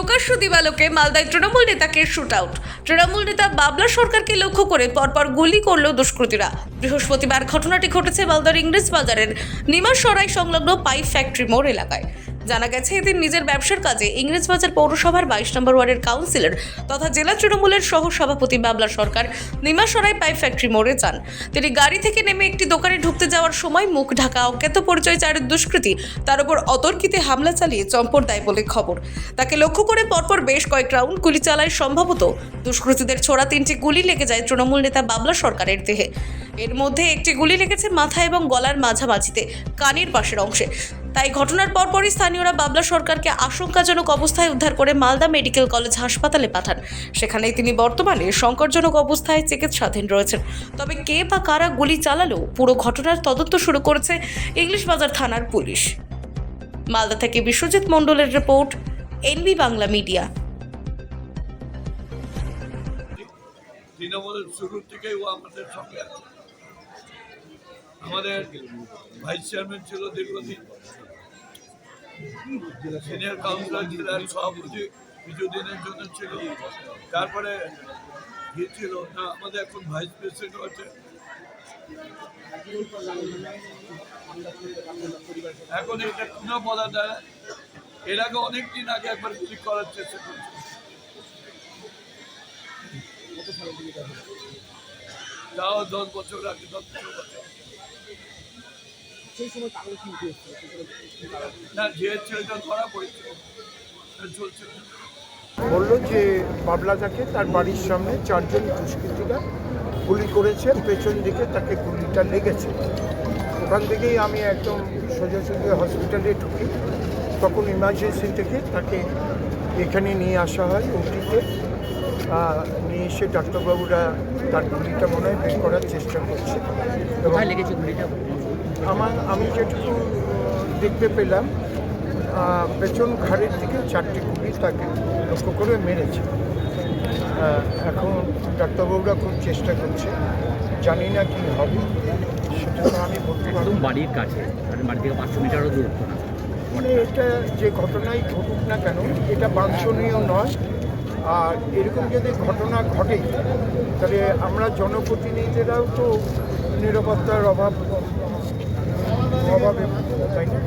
প্রকাশ্য দিবালোকে মালদায় তৃণমূল নেতাকে শুট আউট তৃণমূল নেতা বাবলা সরকারকে লক্ষ্য করে পরপর গুলি করল দুষ্কৃতীরা। বৃহস্পতিবার ঘটনাটি ঘটেছে মালদার ইংরেজ বাজারের নিমাসরাই সংলগ্ন পাইপ ফ্যাক্টরি মোড় এলাকায়। জানা গেছে এদিন নিজের ব্যবসার কাজে ইংরেজবাজার পৌরসভার বাইশ নম্বর ওয়ার্ডের কাউন্সিলর তথা জেলা তৃণমূলের সহ সভাপতি বাবলা সরকার নিমাসরাই পাইপ ফ্যাক্টরি মোড়ে যান। তিনি গাড়ি থেকে নেমে একটি দোকানে ঢুকতে যাওয়ার সময় মুখ ঢাকা অজ্ঞাত পরিচয় চার দুষ্কৃতী তার উপর অতর্কিতে হামলা চালিয়ে চম্পট দেয় বলে খবর। তাকে লক্ষ্য করে পরপর বেশ কয়েক রাউন্ড গুলি চালায় সম্ভবত দুষ্কৃতীদের ছোড়া তিনটি গুলি লেগে যায় তৃণমূল নেতা বাবলা সরকারের দেহে। এর মধ্যে একটি গুলি লেগেছে মাথা এবং গলার মাঝামাঝিতে, কানের পাশের অংশে। তাই ঘটনার পরপরই স্থানীয়রা বাবলা সরকারকে আশঙ্কাজনক অবস্থায় উদ্ধার করে মালদা মেডিকেল কলেজ হাসপাতালে পাঠান। সেখানেই তিনি বর্তমানে সংকটজনক অবস্থায় চিকিৎসাধীন রয়েছেন। তবে কে বা কারা গুলি চালালো, পুরো ঘটনার তদন্ত শুরু করেছে ইংলিশ বাজার থানার পুলিশ। মালদা থেকে বিশ্বজিৎ মণ্ডলের রিপোর্ট এনবি বাংলা মিডিয়া। তৃণমূলের শুরুর থেকেই ও আমাদের সঙ্গে আছে। আমাদের ভাইস চেয়ারম্যান ছিল দীর্ঘদিন। সিনিয়র কাউন্সিলর জেলার সভাপতি কিছুদিনের জন্য ছিল। তারপরে গিয়েছিল না, আমাদের এখন ভাইস প্রেসিডেন্ট আছে এখন এটা কোনো বলা যায়, এর আগে অনেকদিন আগে একবার গুলি করার চেষ্টা করছে তাও দশ বছর আগে দশ পনেরো বছর না যে ছেলেটা ধরা পড়েছিল চলছে। বলল যে বাবলাদাকে তার বাড়ির সামনে চারজন দুষ্কৃতীরা গুলি করেছে পেছন দিকে তাকে গুলিটা লেগেছে। ওখান থেকেই আমি একদম সোজাসুজি হসপিটালে ঢুকি। তখন ইমার্জেন্সি থেকে তাকে এখানে নিয়ে আসা হয় ওটিতে নিয়ে এসে ডাক্তারবাবুরা তার গুলিটা মনে হয় বের করার চেষ্টা করছে। কোথায় লেগেছে গুলিটা? আমার আমি যেটুকু দেখতে পেলাম পেছন ঘাড়ের দিকে চারটি গুলি তাকে লক্ষ্য করে মেরেছে। এখন ডাক্তারবাবুরা খুব চেষ্টা করছে জানি না কি হবে সেটা তো আমি বলতে পারব বাড়ির কাছে বাড়ি থেকে পাঁচশো মিটারও দূরত্ব না। মানে এটা যে ঘটনাই ঘটুক না কেন এটা বাঞ্ছনীয় নয়। আর এরকম যদি ঘটনা ঘটে তাহলে আমরা জনপ্রতিনিধিরাও তো নিরাপত্তার অভাব অভাবে তাই না